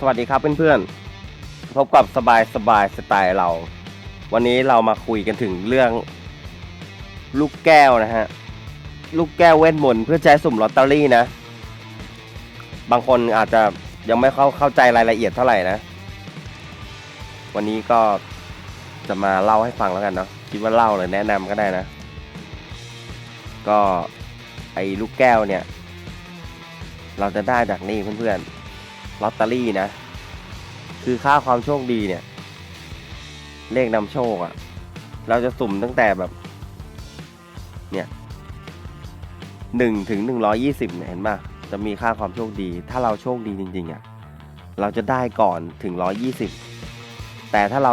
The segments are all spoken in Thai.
สวัสดีครับเพื่อนๆ พบกับสบายสบายสไตล์เรา วันนี้เรามาคุยกันถึงเรื่อง ลูกแก้วนะฮะ ลูกแก้วเวทมนต์เพื่อใช้สุ่มลอตเตอรี่นะ บางคนอาจจะยังไม่เข้าเข้าใจรายละเอียดเท่าไหร่นะ วันนี้ก็จะมาเล่าให้ฟังแล้วกันเนาะ คิดว่าเล่าเลยแนะนำก็ได้นะ ก็ไอ้ลูกแก้วเนี่ย เราจะได้จากนี่เพื่อนๆ ลอตเตอรี่นะ คือค่าความโชคดีเนี่ย เลขนำโชคอะ่ะ เราจะสุ่มตั้งแต่แบบ เนี่ยหนึ่งถึงหนึ่งร้อยี่สิบเนี่ยเห็นป่ะจะมีค่าความโชคดี ถ้าเราโชคดีจริง ๆอะ่ะ เราจะได้ก่อนถึงร้อยี่สิบแต่ถ้าเรา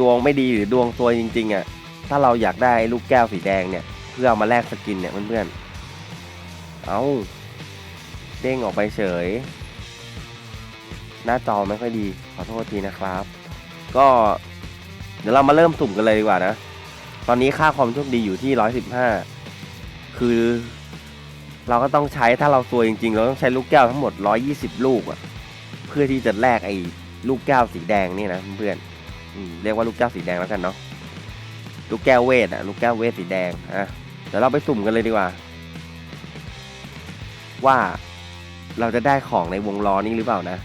ดวงไม่ดีหรือดวงซวจริง ๆอะ่ะ ถ้าเราอยากได้ลูกแก้วสีแดงเนี่ย เพื่อเอามาแลกสกินเนี่ยเพื่อนๆ เอาเด้งออกไปเฉย หน้าจอไม่ค่อยดี ขอโทษทีนะครับ ก็เดี๋ยวเรามาเริ่มสุ่มกันเลยดีกว่านะ ตอนนี้ค่าความโชคดีอยู่ที่ร้อยสิบห้าคือ เราก็ต้องใช้ถ้าเราซวยจริงๆ เราต้องใช้ลูกแก้วทั้งหมดร้อยี่สิบลูกอะเพื่อที่จะแลกไอ้ลูกแก้วสีแดงนี่นะเพื่อนเรียกว่าลูกแก้วสีแดงแล้วกันเนาะลูกแก้วเวทอะลูกแก้วเวทสีแดงอะเดี๋ยวเราไปสุ่มกันเลยดีกว่า ว่าเราจะได้ของในวงล้อนี้หรือเปล่านะ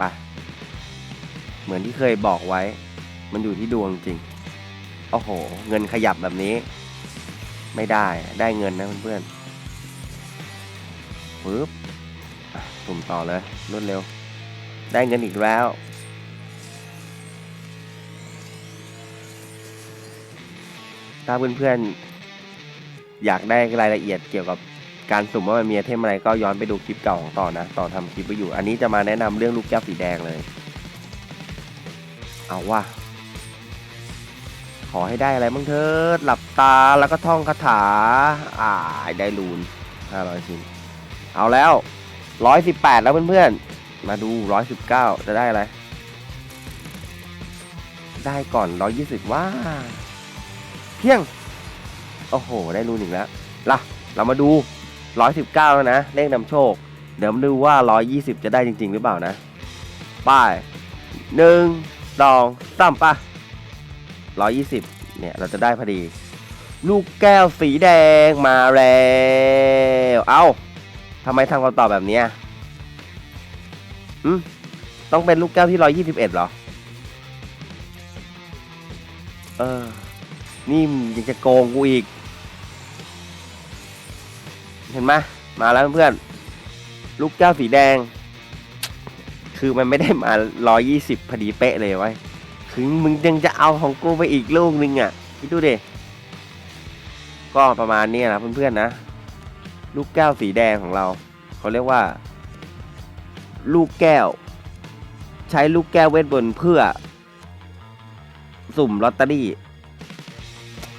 ไป เหมือนที่เคยบอกไว้ มันอยู่ที่ดวงจริง โอ้โห เงินขยับแบบนี้ ไม่ได้ ได้เงินนะเพื่อนๆปึ๊บอะสุ่มต่อเลยรวดเร็ว ได้เงินอีกแล้วถ้าเพื่อนๆอยากได้รายละเอียดเกี่ยวกับ การสุ่มว่ามันมีไอเทมอะไรก็ย้อนไปดูคลิปเก่าของต่อนะ ต่อทำคลิปไปอยู่ อันนี้จะมาแนะนำเรื่องลูกแก้วสีแดงเลย เอาว่าขอให้ได้อะไรบ้างเถิดหลับตาแล้วก็ท่องคาถา อ่าได้ลูนห้าร้อยชิ้นเอาแล้วร้อยสิบแปดแล้วเพื่อนๆ มาดูร้อยสิบเก้าจะได้อะไร ได้ก่อนร้อยยี่สิบว่า เพียง โอ้โห ได้รูนอีกแล้วล่ะ เรามาดู 119 แล้วนะ เลขนำโชค เดี๋ยวมาดูว่า 120 จะได้จริง ๆ หรือเปล่านะป้ายหนึ่งสองสามป่ะ120 เนี่ย เราจะได้พอดี ลูกแก้วสีแดงมาแล้ว เอ้าทำไมทำคำตอบแบบนี้อืมต้องเป็นลูกแก้วที่ 121เหรอ เออ นี่ยังจะโกงกูอีก เห็นไหมมาแล้วเพื่อนลูกแก้วสีแดง คือมันไม่ได้มา 120 พอดีเป๊ะเลยไว้คือมึงยังจะเอาของกูไปอีกลูกนึงอะคิดดูดิก็ประมาณนี้นะเพื่อนๆนะ ลูกแก้วสีแดงของเรา เขาเรียกว่า ลูกแก้ว ใช้ลูกแก้วเวทบนเพื่อ สุ่มลอตเตอรี่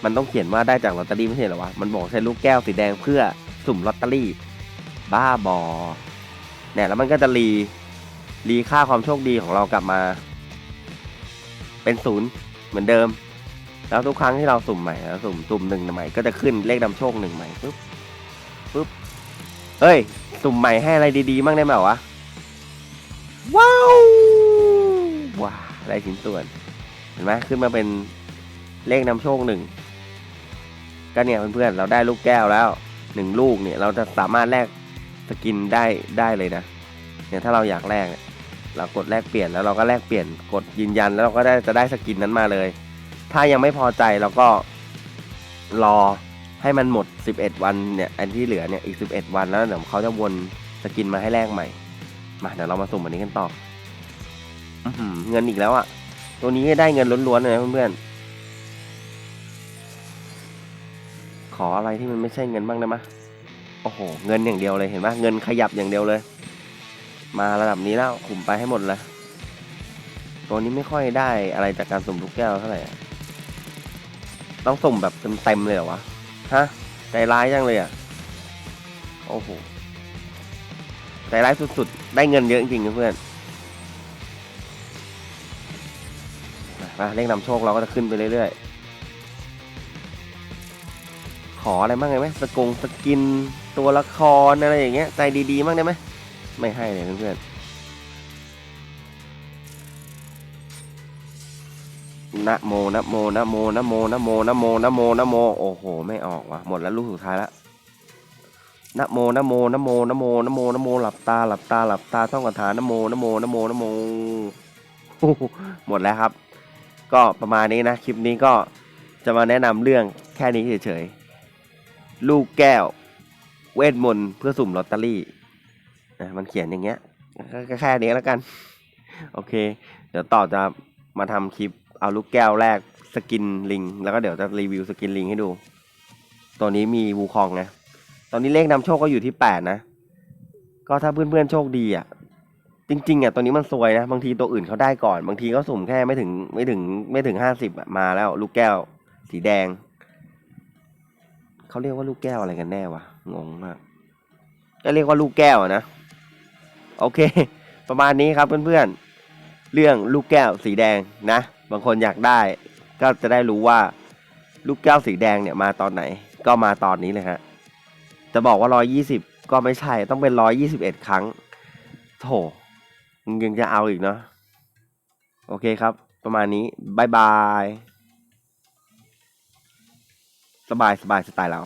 มันต้องเขียนว่าได้จากลอตเตอรี่ไม่ใช่เหรอวะมันบอกใช้ลูกแก้วสีแดงเพื่อ สุ่มลอตเตอรี่ บ้าบอเนี่ยแล้วมันก็จะรีรีค่าความโชคดีของเรากลับมา เป็นศูนย์เหมือนเดิม แล้วทุกครั้งที่เราสุ่มใหม่แล้วสุ่มสุ่มหนึ่งใหม่ก็จะขึ้นเลขนำโชคหนึ่งใหม่ปุ๊บปุ๊บเฮ้ย สุ่มใหม่ให้อะไรดีๆบ้างได้ไหมวะว้าวว้าได้ชิ้นส่วน เห็นไหมขึ้นมาเป็นเลขนำโชคหนึ่งก็เนี่ยเพื่อนๆเราได้ลูกแก้วแล้ว หนึ่งลูกเนี่ยเราจะสามารถแลกสกินได้ได้เลยนะเนี่ยถ้าเราอยากแลกเนี่ยเรากดแลกเปลี่ยนแล้วเราก็แลกเปลี่ยนกดยืนยันแล้วเราก็ได้จะได้สกินนั้นมาเลย ถ้ายังไม่พอใจเราก็รอให้มันหมด 11 วันเนี่ยอันที่เหลือเนี่ยอีก 11 วันแล้วเดี๋ยวเขาจะวนสกินมาให้แลกใหม่มาเดี๋ยวเรามาสุ่มอันนี้กันต่ออเงินอีกแล้วอะตัวนี้ได้เงินล้วนๆเลยเพื่อนๆ ออะไรที่มันไม่ใช่เงินบ้างได้ไหมโอ้โห เงินอย่างเดียวเลยเห็นไหมเงินขยับอย่างเดียวเลย มาระดับนี้แล้วขุมไปให้หมดเลย ตัวนี้ไม่ค่อยได้อะไรจากการสุ่มลูกแก้วเท่าไหร่ ต้องสุ่มแบบเต็มๆเลยเหรอวะ ฮะ ใจร้ายจังเลยอะ โอ้โห ใจร้ายสุดๆ ได้เงินเยอะจริงๆเพื่อนมาเลขนำโชคเราก็จะขึ้นไปเรื่อยๆ ขออะไรบ้างไงไหมสกงสกินตัวละครอะไรอย่างเงี้ยใจดีๆบ้างได้ไหมไม่ให้เลยเพื่อนๆนะโมนะโมนะโมนะโมนะโมนะโมนะโมนะโมโอ้โห ไม่ออกว่ะหมดแล้วลูกสุดท้ายละนะโมนะโมนะโมนะโมนะโมนะโมหลับตาหลับตาหลับตาท่องคาถานะโมนะโมนะโมนะโมหมดแล้วครับ ก็ประมาณนี้นะ คลิปนี้ก็จะมาแนะนำเรื่องแค่นี้เฉย ลูกแก้ว เวทมนต์เพื่อสุ่มลอตเตอรี่นะมันเขียนอย่างเงี้ยก็แค่นี้แล้วกัน โอเค เดี๋ยวต่อจะมาทำคลิปเอาลูกแก้วแรกสกินลิง แล้วก็เดี๋ยวจะรีวิวสกินลิงให้ดู ตัวนี้มีวูคองไงตอนนี้เลขนำโชคก็อยู่ที่แปดนะ ก็ถ้าเพื่อนๆโชคดีอะ จริงๆอะตัวนี้มันซวยนะ บางทีตัวอื่นเขาได้ก่อน บางทีก็สุ่มแค่ไม่ถึงไม่ถึงไม่ถึงห้าสิบมาแล้ว ลูกแก้ว สีแดง เขาเรียกว่าลูกแก้วอะไรกันแน่วะงงมากก็เรียกว่าลูกแก้วนะ โอเค ประมาณนี้ครับเพื่อนๆ เรื่องลูกแก้วสีแดงนะ บางคนอยากได้ ก็จะได้รู้ว่า ลูกแก้วสีแดงเนี่ยมาตอนไหน ก็มาตอนนี้เลยฮะ จะบอกว่า 120 ก็ไม่ใช่ ต้องเป็น 121 ครั้ง โถยังจะเอาอีกเนาะ โอเคครับ ประมาณนี้บายบาย สบายสบายสไตล์เรา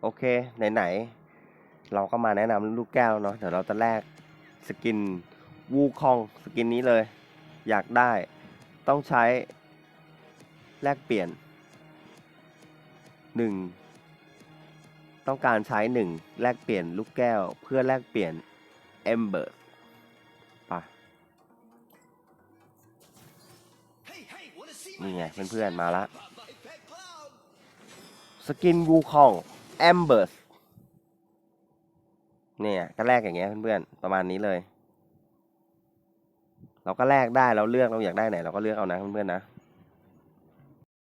โอเค ไหน ๆ เราก็มาแนะนำลูกแก้วเนาะเดี๋ยวเราจะแลกสกินวูคองสกินนี้เลย อยากได้ต้องใช้แลกเปลี่ยนหนึ่งต้องการใช้หนึ่งแลกเปลี่ยนลูกแก้วเพื่อแลกเปลี่ยนเอมเบอร์ปะนี่ไงเพื่อนๆมาละ สกินวูคองแอมเบอร์สเนี่ยก็แลกอย่างเงี้ยเพื่อนๆ ประมาณนี้เลย เราก็แลกได้เราเลือกเราอยากได้ไหน เราก็เลือกเอานะเพื่อนๆนะ